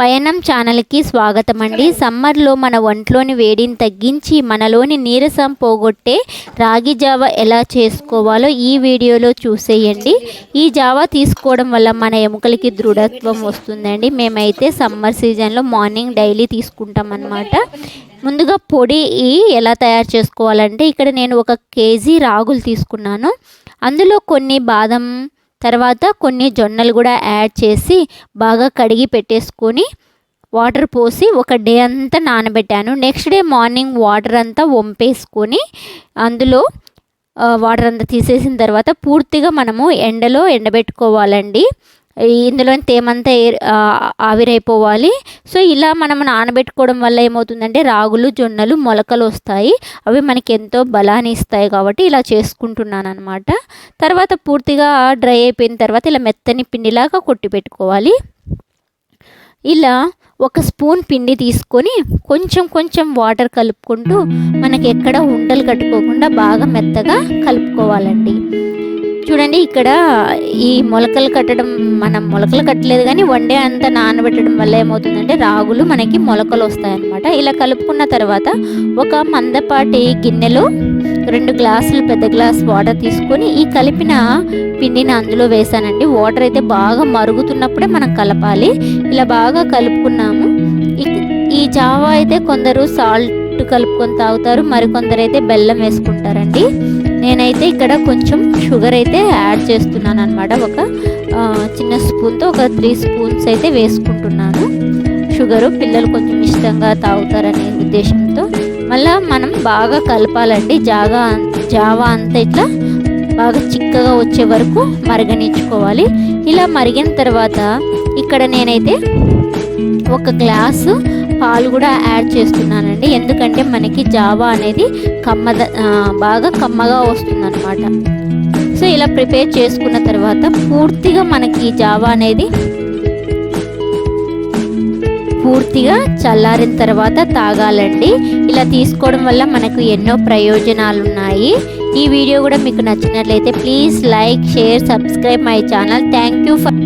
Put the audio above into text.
పయనం ఛానల్కి స్వాగతం అండి సమ్మర్లో మన ఒంట్లోని వేడిని తగ్గించి మనలోని నీరసం పోగొట్టే రాగి జావ ఎలా చేసుకోవాలో ఈ వీడియోలో చూసేయండి. ఈ జావా తీసుకోవడం వల్ల మన ఎముకలకి దృఢత్వం వస్తుందండి. మేమైతే సమ్మర్ సీజన్లో మార్నింగ్ డైలీ తీసుకుంటాం అన్నమాట ముందుగా పొడి ఎలా తయారు చేసుకోవాలంటే ఇక్కడ నేను ఒక కేజీ రాగులు తీసుకున్నాను. అందులో కొన్ని బాదం తర్వాత కొన్ని జొన్నలు కూడా యాడ్ చేసి బాగా కడిగి పెట్టేసుకొని వాటర్ పోసి ఒక డే అంతా నానబెట్టాను. నెక్స్ట్ డే మార్నింగ్ వాటర్ అంతా వంపేసుకొని అందులో వాటర్ అంతా తీసేసిన తర్వాత పూర్తిగా మనము ఎండలో ఎండబెట్టుకోవాలండి. ఇందులో తేమంతా ఆవిరైపోవాలి. సో ఇలా మనం నానబెట్టుకోవడం వల్ల ఏమవుతుందంటే రాగులు జొన్నలు మొలకలు వస్తాయి. అవి మనకి ఎంతో బలాన్ని ఇస్తాయి కాబట్టి ఇలా చేసుకుంటున్నాను అనమాట తర్వాత పూర్తిగా డ్రై అయిపోయిన తర్వాత ఇలా మెత్తని పిండిలాగా కొట్టి పెట్టుకోవాలి. ఇలా ఒక స్పూన్ పిండి తీసుకొని కొంచెం కొంచెం వాటర్ కలుపుకుంటూ మనకి ఎక్కడ ఉండలు కట్టుకోకుండా బాగా మెత్తగా కలుపుకోవాలండి. చూడండి ఇక్కడ ఈ మొలకలు కట్టడం మనం మొలకలు కట్టలేదు కానీ వండే అంతా నానబెట్టడం వల్ల ఏమవుతుందంటే రాగులు మనకి మొలకలు వస్తాయన్నమాట. ఇలా కలుపుకున్న తర్వాత ఒక మందపాటి గిన్నెలో రెండు గ్లాసులు పెద్ద గ్లాస్ వాటర్ తీసుకొని ఈ కలిపిన పిండిని అందులో వేసానండి. వాటర్ అయితే బాగా మరుగుతున్నప్పుడే మనం కలపాలి. ఇలా బాగా కలుపుకున్నాము. ఈ జావా అయితే కొందరు సాల్ట్ కలుపుకొని తాగుతారు మరికొందరు అయితే బెల్లం వేసుకుంటారండి. నేనైతే ఇక్కడ కొంచెం షుగర్ అయితే యాడ్ చేస్తున్నాను అనమాట ఒక చిన్న స్పూన్తో ఒక త్రీ స్పూన్స్ అయితే వేసుకుంటున్నాను. షుగరు పిల్లలు కొంచెం ఇష్టంగా తాగుతారనే ఉద్దేశంతో. మళ్ళీ మనం బాగా కలపాలండి. జాగా జావా అంతా ఇట్లా బాగా చిక్కగా వచ్చే వరకు మరగనిచ్చుకోవాలి. ఇలా మరిగిన తర్వాత ఇక్కడ నేనైతే ఒక గ్లాసు పాలు కూడా యాడ్ చేస్తున్నానండి. ఎందుకంటే మనకి జావా అనేది కమ్మద బాగా కమ్మగా వస్తుందన్నమాట. సో ఇలా ప్రిపేర్ చేసుకున్న తర్వాత పూర్తిగా మనకి జావా అనేది పూర్తిగా చల్లారిన తర్వాత తాగాలండి. ఇలా తీసుకోవడం వల్ల మనకు ఎన్నో ప్రయోజనాలు ఉన్నాయి ఈ వీడియో కూడా మీకు నచ్చినట్లయితే please like share subscribe my channel. Thank you for